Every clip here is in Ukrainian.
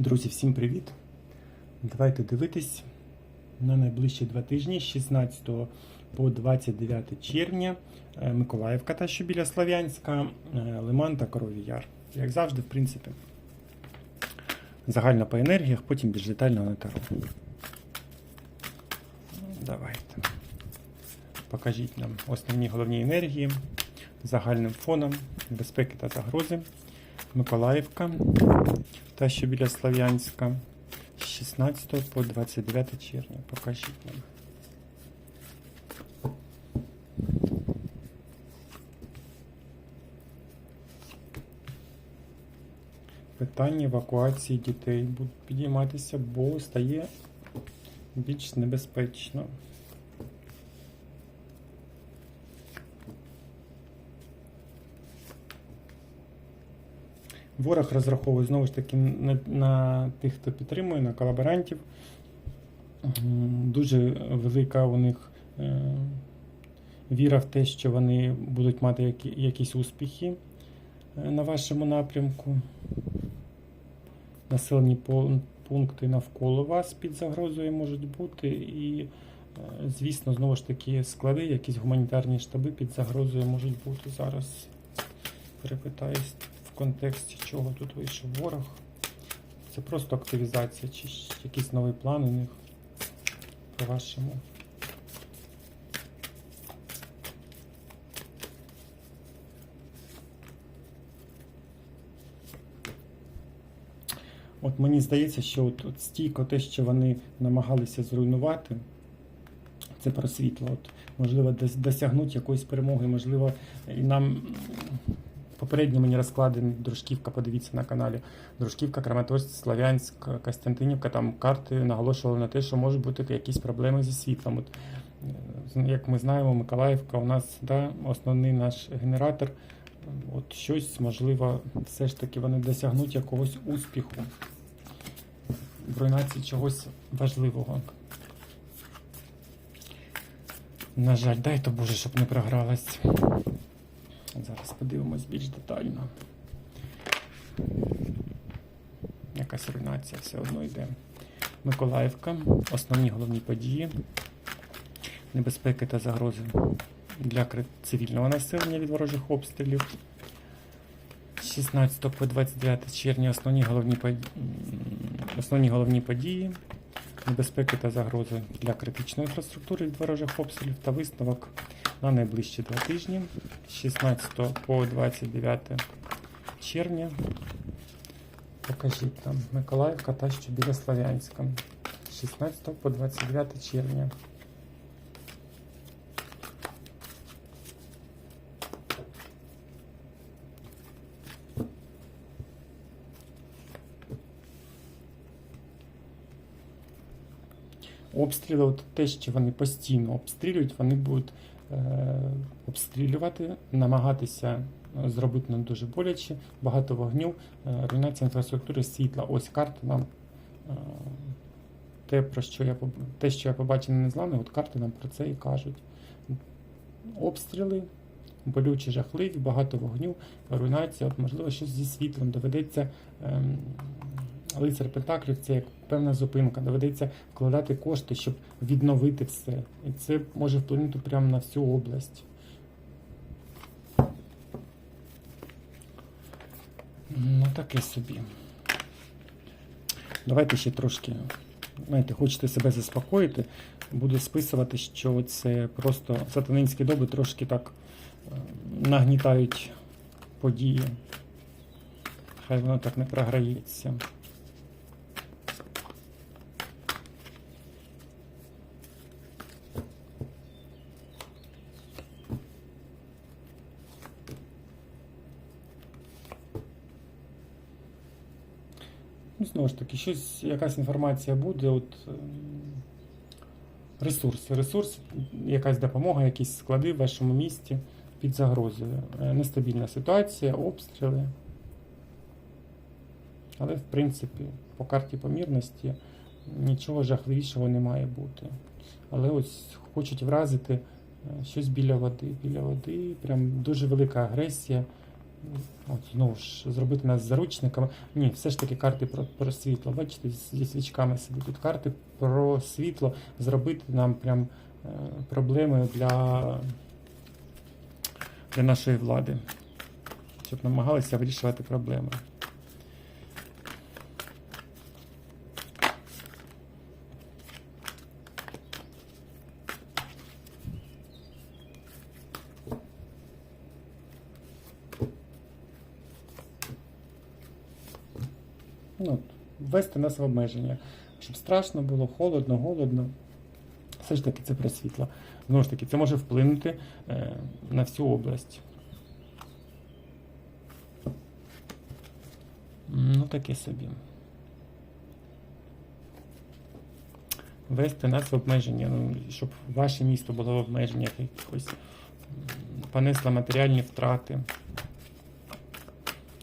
Друзі, всім привіт! Давайте дивитись на найближчі два тижні, з 16 по 29 червня, Е, Миколаївка та що біля Слов'янська, е, Лиман та Корові Яр. Як завжди, в принципі, загально по енергіях, потім більш детально на таро. Давайте. Покажіть нам основні головні енергії загальним фоном, безпеки та загрози. Миколаївка та що біля Слов'янська з 16 по 29 червня. Покажіть нам. Питання евакуації дітей будуть підійматися, бо стає більш небезпечно. Ворог розраховує знову ж таки на, на тих, хто підтримує, на колаборантів. Дуже велика у них е, віра в те, що вони будуть мати які, якісь успіхи е, на вашому напрямку. Населені пункти навколо вас під загрозою можуть бути. І, е, звісно, знову ж таки склади, якісь гуманітарні штаби під загрозою можуть бути зараз. Перепитаюсь контексті чого тут вийшов ворог. Це просто активізація чи якийсь новий план у них по вашому. От мені здається, що от, от стійко те, що вони намагалися зруйнувати, це про світло. От, можливо, досягнуть якоїсь перемоги, можливо, і нам попередні мені розклади Дружківка, подивіться на каналі. Дружківка, Краматорськ, Слов'янськ, Костянтинівка, там карти наголошували на те, що можуть бути якісь проблеми зі світлом. От, е, як ми знаємо, Миколаївка у нас да, основний наш генератор. От щось, можливо, все ж таки вони досягнуть якогось успіху в руйнації чогось важливого. На жаль, дай то Боже, щоб не програлась. Зараз подивимось більш детально. Якась руйнація все одно йде. Миколаївка, основні головні події, небезпеки та загрози для цивільного населення від ворожих обстрілів. 16 по 29 червня основні головні, под- м, основні головні події, небезпеки та загрози для критичної інфраструктури від ворожих обстрілів та висновок на найближчі два тижні з 16 по 29 червня. Покажіть там Миколаївка та що біля Слов'янська. З 16 по 29 червня. Обстріли, от те, що вони постійно обстрілюють, вони будуть обстрілювати, намагатися е, зробити нам дуже боляче, багато вогню, е, руйнація інфраструктури світла. Ось карта нам е, те, про що я те, що я побачив на незламних, от карти нам про це і кажуть. Обстріли, болючі, жахливі, багато вогню, руйнація, от, можливо, щось зі світлом доведеться. Лицар Пентаклів це як певна зупинка. Доведеться вкладати кошти, щоб відновити все. І це може вплинути прямо на всю область. Ну, таке собі. Давайте ще трошки. Знаєте, хочете себе заспокоїти, буду списувати, що це просто сатанинські доби трошки так е, нагнітають події. Хай воно так не програється. Ну, знову ж таки, щось, якась інформація буде, от ем, ресурси. Ресурс, якась допомога, якісь склади в вашому місті під загрозою. Е, Нестабільна ситуація, обстріли. Але, в принципі, по карті помірності нічого жахливішого не має бути. Але ось хочуть вразити е, щось біля води. Біля води, прям дуже велика агресія. От, знову ж, зробити нас заручниками. Ні, все ж таки карти про, про світло. Бачите, зі свічками сидить. Тут карти про світло зробити нам прям е, проблеми для, для нашої влади. Щоб намагалися вирішувати проблеми. Ну, ввести нас в обмеження. Щоб страшно було, холодно, голодно. Все ж таки це про світло. Знову ж таки, це може вплинути е, на всю область. Ну, таке собі. Ввести нас в обмеження, ну, щоб ваше місто було в обмеженнях якихось, понесло матеріальні втрати.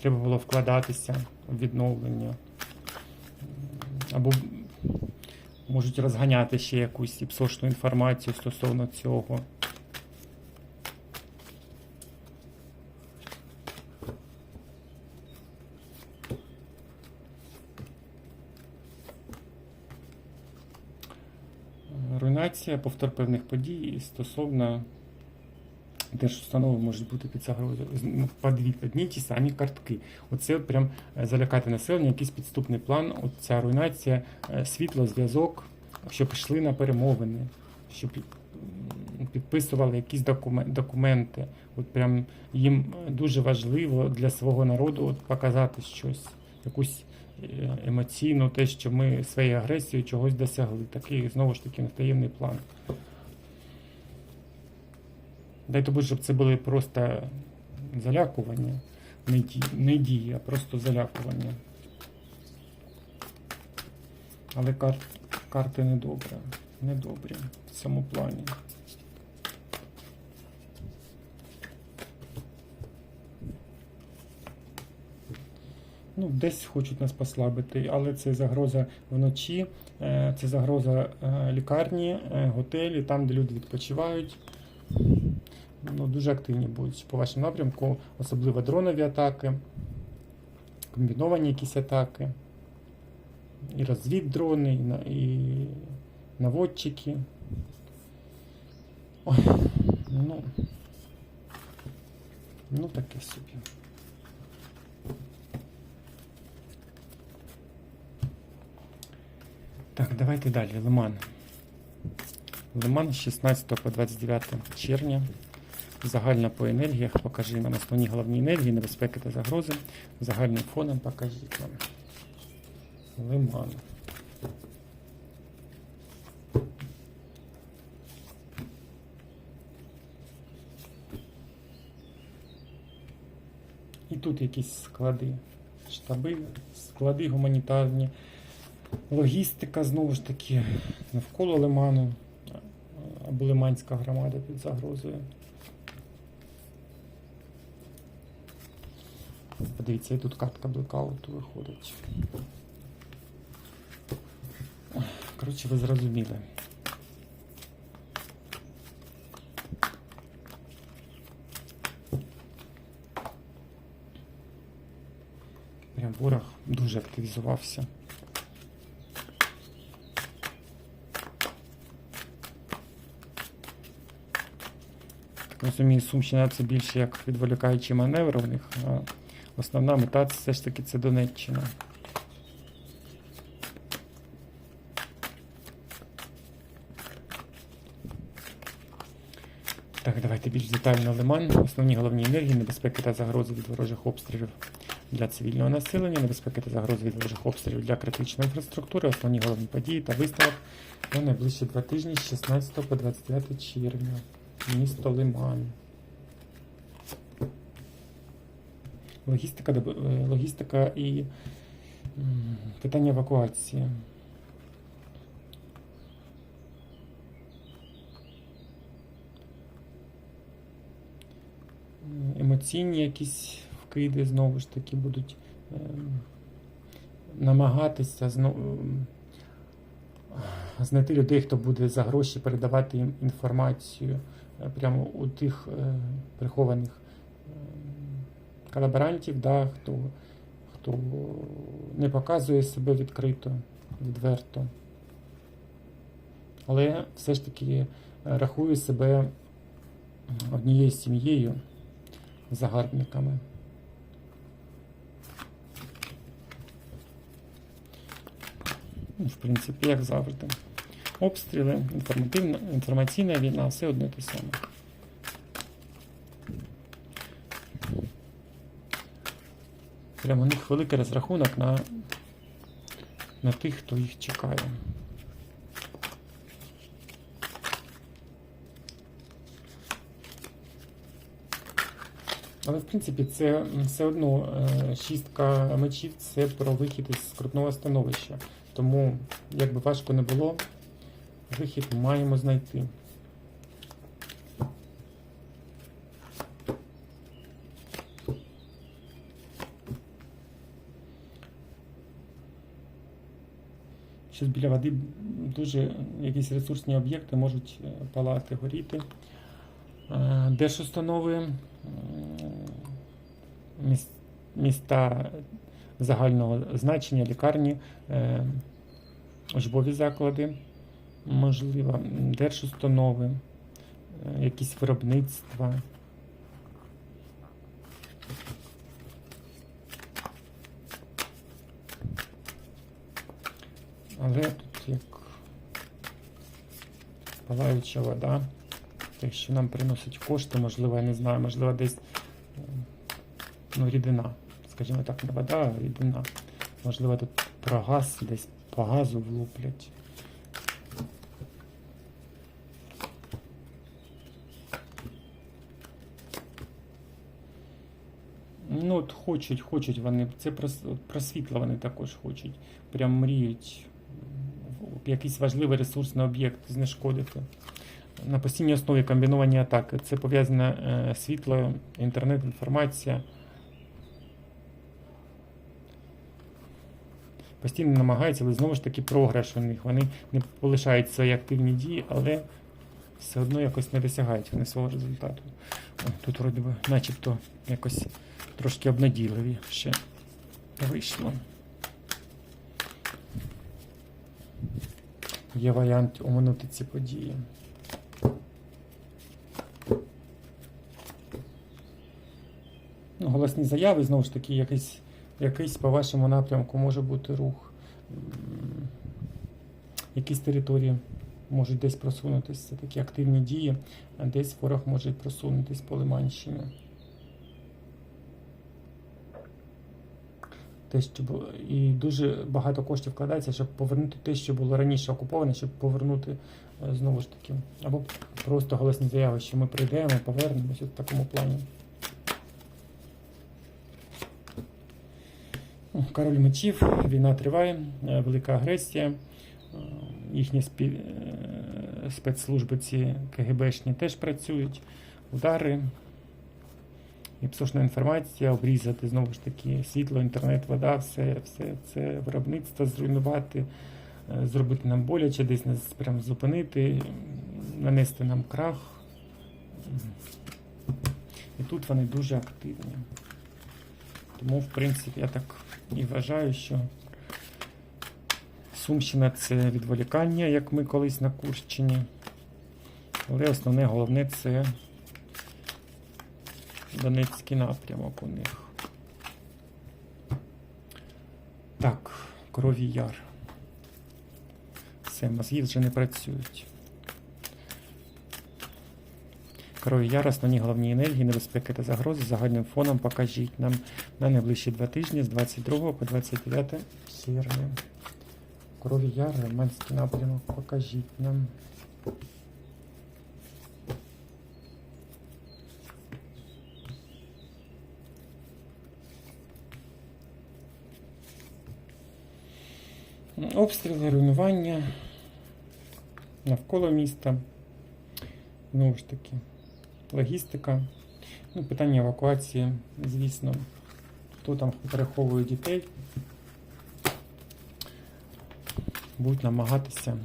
Треба було вкладатися відновлення. Або можуть розганяти ще якусь іпсошну інформацію стосовно цього. Руйнація, повтор певних подій стосовно держустанови можуть бути під загрозою. Ну, По дві, одні ті самі картки. Оце прям е, залякати населення, якийсь підступний план. От ця руйнація, е, світло, зв'язок, щоб йшли на перемовини, щоб підписували якісь докумен- документи. От прям їм е, дуже важливо для свого народу от показати щось, якусь емоційну, те, що ми своєю агресією чогось досягли. Такий знову ж таки таємний план. Дайте Боже, щоб це були просто залякування, не дії, не дії, а просто залякування. Але кар, карти не добре, не добрі в цьому плані. Ну, десь хочуть нас послабити, але це загроза вночі, е, це загроза е, лікарні, е, готелі, там, де люди відпочивають. Ну, дуже активні будуть по вашому напрямку, особливо дронові атаки, комбіновані якісь атаки, і розвіддрони, і, на- і наводчики. Ой, ну, ну таке собі. Так, давайте далі. Лиман. Лиман з 16 по 29 червня. Загальна по енергіях. Покажи нам основні головні енергії, небезпеки та загрози. Загальним фоном покажіть нам. Лиман. І тут якісь склади, штаби, склади гуманітарні, логістика знову ж таки навколо лиману або лиманська громада під загрозою. Подивіться, і тут картка блекауту виходить. Коротше, ви зрозуміли. Прям ворог дуже активізувався. Розумію, Сумщина це більше як відволікаючий маневр у них, основна мета все ж таки це Донеччина. Так, давайте більш детально лиман. Основні головні енергії, небезпеки та загрози від ворожих обстрілів для цивільного населення, небезпеки та загрози від ворожих обстрілів для критичної інфраструктури, основні головні події та виставок на найближчі два тижні з 16 по 29 червня. Місто Лиман. Логістика, е, логістика і питання евакуації. Емоційні якісь вкиди знову ж таки будуть ем, намагатися знову знайти людей, хто буде за гроші передавати їм інформацію е, прямо у тих е, прихованих ем, колаборантів, да, хто, хто не показує себе відкрито, відверто. Але все ж таки е, рахує себе однією сім'єю загарбниками. Ну, В принципі, як завжди. Обстріли, інформаційна війна, все одне те саме. Прямо у них великий розрахунок на, на тих, хто їх чекає. Але в принципі це все одно е, шістка мечів це про вихід із скрутного становища. Тому, як би важко не було, вихід маємо знайти. Щось біля води дуже якісь ресурсні об'єкти можуть е, палати, горіти. Е, Держустанови, міста загального значення, лікарні, е, учбові заклади, можливо, держустанови, е, якісь виробництва. Але тут як палаюча вода, те, що нам приносить кошти, можливо, я не знаю, можливо, десь ну, рідина. Скажімо так, не вода, а рідина. Можливо, тут про газ десь по газу влуплять. Ну, от хочуть, хочуть вони. Це про, про світло вони також хочуть. Прям мріють якийсь важливий ресурсний об'єкт знешкодити. На постійній основі комбіновані атаки. Це пов'язане е, світло, інтернет, інформація. Постійно намагаються, але знову ж таки програш у них. Вони не полишають свої активні дії, але все одно якось не досягають вони свого результату. О, тут вроді би начебто якось трошки обнадійливі ще вийшло. Є варіант оминути ці події. Ну, голосні заяви, знову ж таки, якийсь, якийсь по вашому напрямку може бути рух. Якісь території можуть десь просунутися. Такі активні дії, а десь ворог може просунутись по Лиманщині. Те, що було, і дуже багато коштів вкладається, щоб повернути те, що було раніше окуповане, щоб повернути е, знову ж таки. Або просто голосні заяви, що ми прийдемо, повернемося в такому плані. Король мечів, війна триває, е, велика агресія. Е, Їхні спі... спецслужби ці КГБшні теж працюють. Удари, і псошна інформація, обрізати знову ж таки світло, інтернет, вода, все, все це виробництво зруйнувати, е, зробити нам боляче, десь нас прям зупинити, нанести нам крах. І тут вони дуже активні. Тому, в принципі, я так і вважаю, що Сумщина це відволікання, як ми колись на Курщині. Але основне головне це Донецький напрямок у них. Так, крові яр. Все, мозги вже не працюють. Крові яр, основні головні енергії, небезпеки та загрози загальним фоном покажіть нам на найближчі два тижні з 22 по 29 червня. Крові яр, Лиманський напрямок, покажіть нам. Обстріли, руйнування навколо міста. Знову ж таки, логістика. Ну, питання евакуації, звісно. Хто там переховує дітей, будуть намагатися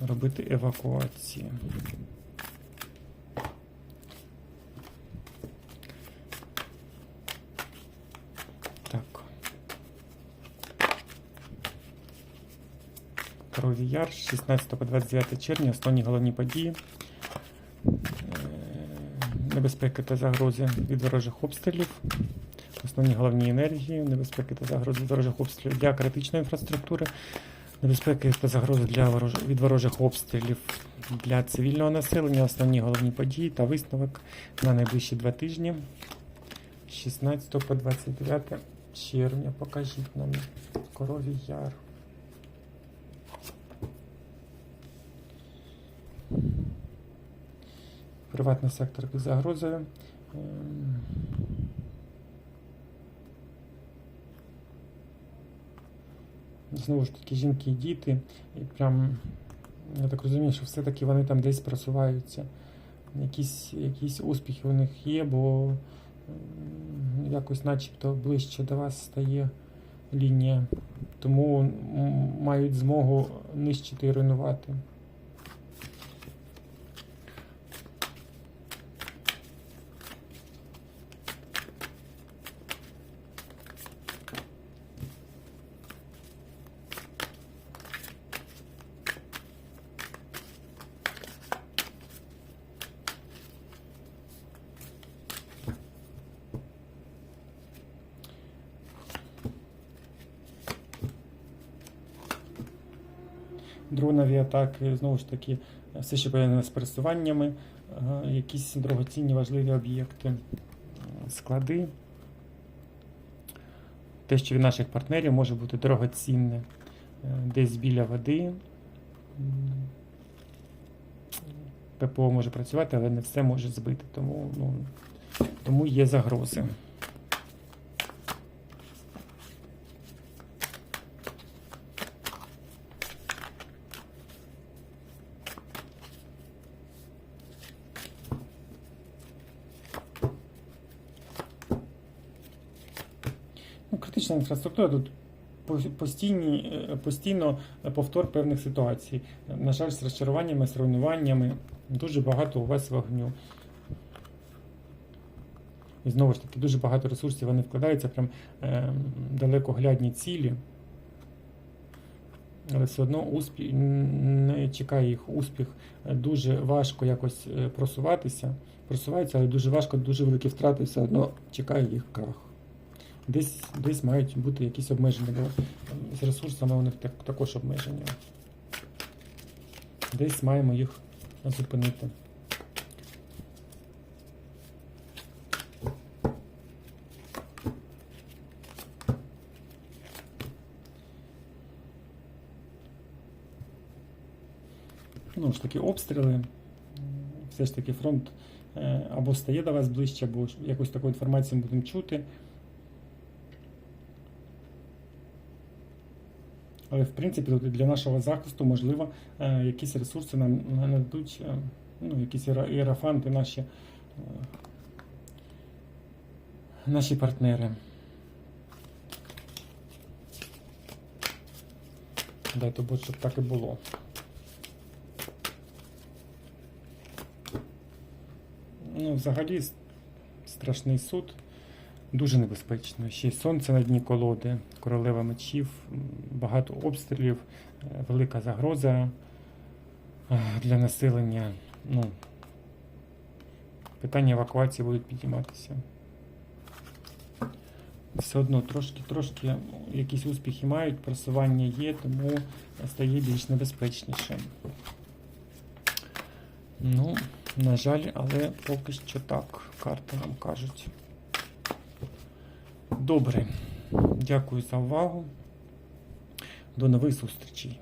робити евакуації. Коровій Яр, 16 по 29 червня, основні головні події. Е, Небезпеки та загрози від ворожих обстрілів. Основні головні енергії, небезпеки та загрози від ворожих обстрілів для критичної інфраструктури, небезпеки та загрози для ворож... від ворожих обстрілів для цивільного населення, основні головні події та висновок на найближчі два тижні. 16 по 29 червня. Покажіть нам коровій яр. Приватний сектор під загрозою. Ем, Знову ж таки, жінки і діти. І прям, я так розумію, що все-таки вони там десь просуваються. Якісь, якісь успіхи у них є, бо якось начебто ближче до вас стає лінія. Тому мають змогу нищити і руйнувати. Дронові атаки, знову ж таки, все, що пов'язане з пересуваннями, якісь дорогоцінні важливі об'єкти, склади. Те, що від наших партнерів може бути дорогоцінне, е, десь біля води. ППО може працювати, але не все може збити, тому, ну, тому є загрози. Ну, критична інфраструктура тут постійні, е, постійно повтор певних ситуацій. На жаль, з розчаруваннями, з руйнуваннями. Дуже багато у вас вогню. І знову ж таки, дуже багато ресурсів вони вкладаються, прям е, далекоглядні цілі. Але все одно успіх, не чекає їх успіх. Е, Дуже важко якось е, просуватися. Просуваються, але дуже важко, дуже великі втрати, все одно чекає їх крах. Десь, десь мають бути якісь обмеження, бо з ресурсами у них так, також обмеження. Десь маємо їх зупинити. Ну ж таки, обстріли. Все ж таки фронт е, або стає до вас ближче, або якусь таку інформацію будемо чути. Але в принципі для нашого захисту, можливо, е, якісь ресурси нам нададуть, е, ну, якісь іера- іерофанти наші, е, наші партнери. Дайте Бог, щоб так і було. Ну, взагалі, страшний суд. Дуже небезпечно. Ще й сонце на дні колоди, королева мечів, багато обстрілів, е, велика загроза е, для населення. Ну, питання евакуації будуть підійматися. Все одно трошки, трошки ну, якісь успіхи мають, просування є, тому стає більш небезпечніше. Ну, на жаль, але поки що так, карти нам кажуть. Добре. Дякую за увагу. До нових зустрічей.